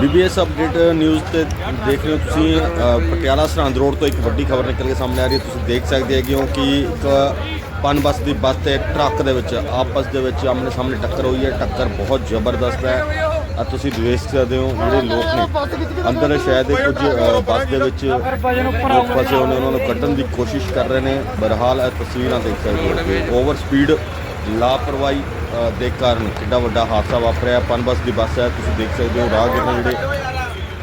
BBS update news ਤੇ ਦੇਖ ਰਹੇ ਹੋ ਤੁਸੀਂ uh, ਪਟਿਆਲਾ ਸਰਹੰਦ ਰੋਡ ਤੋਂ ਇੱਕ ਵੱਡੀ ਖਬਰ ਨਿਕਲ ਕੇ ਸਾਹਮਣੇ ਆ ਰਹੀ ਹੈ। ਤੁਸੀਂ ਦੇਖ ਸਕਦੇ ਹੈਗੇ ਹੋ ਕਿ ਇੱਕ ਪਨ ਬੱਸ ਦੀ ਬੱਸ ਤੇ ਟਰੱਕ ਦੇ ਵਿੱਚ, ਆਪਸ ਦੇ ਵਿੱਚ ਆਮਨੇ ਸਾਹਮਣੇ ਟੱਕਰ ਹੋਈ ਹੈ। ਟੱਕਰ ਬਹੁਤ ਜ਼ਬਰਦਸਤ ਹੈ। ਆ ਤੁਸੀਂ ਦੇਖ ਸਕਦੇ ਹੋ ਜਿਹੜੇ ਲੋਕ ਨੇ, ਅੰਦਰ ਸ਼ਾਇਦ ਇਹ ਕੁਝ uh, ਬੱਸ ਦੇ ਵਿੱਚ ਲੋਕ ਫਸੇ ਹੋਏ ਨੇ, ਉਹਨਾਂ ਨੂੰ ਕੱਢਣ ਦੀ ਕੋਸ਼ਿਸ਼ ਕਰ ਰਹੇ ਨੇ। ਬਰਹਾਲ ਇਹ ਤਸਵੀਰਾਂ ਦੇਖ ਸਕਦੇ ਹੋ। ਕਿ ਓਵਰ ਸਪੀਡ ਲਾਪਰਵਾਹੀ ਦੇ ਕਾਰਨ ਕਿੰਨਾ ਵੱਡਾ ਹਾਦਸਾ ਵਾਪਰਿਆ। ਪਨ ਬੱਸ ਦੀ ਬੱਸ ਹੈ, ਤੁਸੀਂ ਦੇਖ ਸਕਦੇ ਹੋ ਰਾਹਗੀਰ ਨੇ ਜਿਹੜੇ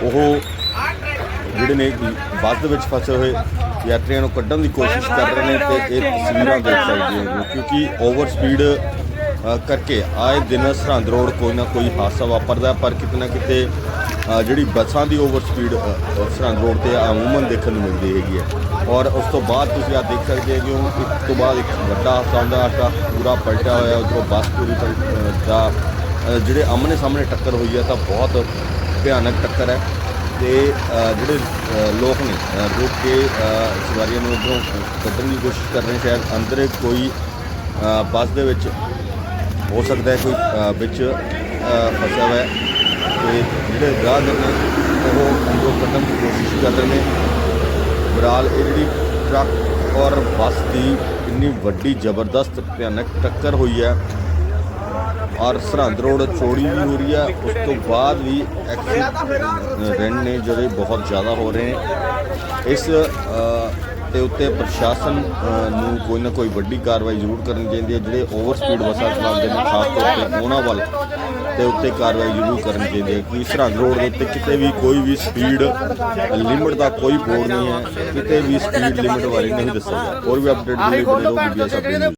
ਉਹ ਜਿਹੜੇ ਨੇ ਬੱਸ ਦੇ ਵਿੱਚ ਫਸੇ ਹੋਏ ਯਾਤਰੀਆਂ ਨੂੰ ਕੱਢਣ ਦੀ ਕੋਸ਼ਿਸ਼ ਕਰ ਰਹੇ ਨੇ ਤੇ ਇਹ ਤਸਵੀਰਾਂ ਦੇਖ ਸਕਦੇ ਹੋ। ਕਿਉਂਕਿ ਓਵਰ ਸਪੀਡ ਕਰਕੇ ਆਏ ਦਿਨ ਸਰਹੰਦ ਰੋਡ ਕੋਈ ਨਾ ਕੋਈ ਹਾਦਸਾ ਵਾਪਰਦਾ ਪਰ ਕਿਤੇ ਨਾ ਕਿਤੇ ਜਿਹੜੀ ਬੱਸਾਂ ਦੀ ਓਵਰ ਸਪੀਡ ਸਰਹੰਦ ਰੋਡ ਤੇ ਅਮੂਮਨ ਦੇਖਣ ਨੂੰ ਮਿਲਦੀ ਹੈਗੀ ਹੈ। ਔਰ ਉਸ ਤੋਂ ਬਾਅਦ ਤੁਸੀਂ ਆ ਦੇਖ ਸਕਦੇ ਹੋ ਕਿ ਇੱਕ ਤੋਂ ਬਾਅਦ ਇੱਕ ਵੱਡਾ ਹਾਦਸਾ ਹੁੰਦਾ ਟਰੱਕ ਪੂਰਾ ਪਲਟਿਆ ਹੋਇਆ ਉਧਰੋਂ ਬੱਸ ਪੂਰੀ ਪਲ- ਦਾ ਜਿਹੜੇ ਆਮਣੇ ਸਾਹਮਣੇ ਟੱਕਰ ਹੋਈ ਹੈ ਤਾਂ ਬਹੁਤ ਭਿਆਨਕ ਟੱਕਰ ਹੈ। ਤੇ ਜਿਹੜੇ ਲੋਕ ਨੇ ਅ, ਰੁਕ ਕੇ ਸਵਾਰੀਆਂ ਨੂੰ ਉੱਧਰੋਂ ਕੱਢਣ ਦੀ ਕੋਸ਼ਿਸ਼ ਕਰ ਰਹੇ ਸ਼ਾਇਦ ਅੰਦਰ ਕੋਈ ਬੱਸ ਦੇ ਵਿੱਚ ਹੋ ਸਕਦਾ ਹੈ ਕੋਈ ਵਿੱਚ ਫਸਿਆ ਹੋਇਆ ਹੈ। ਤੇ ਜਿਹੜੇ ਰਾਹਗੀਰ ਨੇ ਉਹ ਅੰਦਰੋਂ ਕੱਢਣ ਦੀ ਕੋਸ਼ਿਸ਼ ਕਰ ਰਹੇ ਨੇ। ਬਰਾਲ, ਇਹ ਜਿਹੜੀ ਟਰੱਕ ਔਰ ਬੱਸ ਦੀ ਇੰਨੀ ਵੱਡੀ ਜ਼ਬਰਦਸਤ, ਭਿਆਨਕ ਟੱਕਰ ਹੋਈ ਹੈ। ਔਰ ਸਰਹੰਦ ਰੋਡ ਚੋੜੀ ਵੀ ਹੋ ਰਹੀ ਹੈ। ਉਸ ਤੋਂ ਬਾਅਦ ਵੀ ਐਕਸੀਡੈਂਟ ਨੇ ਜਿਹੜੇ ਬਹੁਤ ਜ਼ਿਆਦਾ ਹੋ ਰਹੇ ਨੇ। ਇਸ ਤੇ ਉੱਤੇ ਪ੍ਰਸ਼ਾਸਨ ਅ, ਨੂੰ ਕੋਈ ਨਾ ਕੋਈ ਵੱਡੀ ਕਾਰਵਾਈ ਜ਼ਰੂਰ ਕਰਨੀ ਚਾਹੀਦੀ ਹੈ ਜਿਹੜੇ ਓਵਰ ਸਪੀਡ ਬੱਸਾਂ ਚਲਾਉਂਦੇ ਨੇ ਖਾਸ ਤੌਰ ਤੇ ਉਹਨਾਂ ਵੱਲ ਤੇ ਉੱਤੇ ਕਾਰਵਾਈ ਜ਼ਰੂਰ ਕਰਨੀ ਚਾਹੀਦੀ ਹੈ ਕਿ ਸਰਹੰਦ ਰੋਡ ਦੇ ਉੱਤੇ ਕਿਤੇ ਵੀ ਕੋਈ ਵੀ ਸਪੀਡ ਲਿਮਿਟ ਦਾ ਕੋਈ ਬੋਰਡ ਨਹੀਂ ਹੈ ਕਿਤੇ ਵੀ ਸਪੀਡ ਲਿਮਿਟ ਬਾਰੇ ਨਹੀਂ ਦੱਸਿਆ ਗਿਆ। ਹੋਰ ਵੀ ਅਪਡੇਟ ਦੇ ਲਈ ਬਣੇ ਰਹੋ ਬੀਬੀਐਸ ਅਪਡੇਟ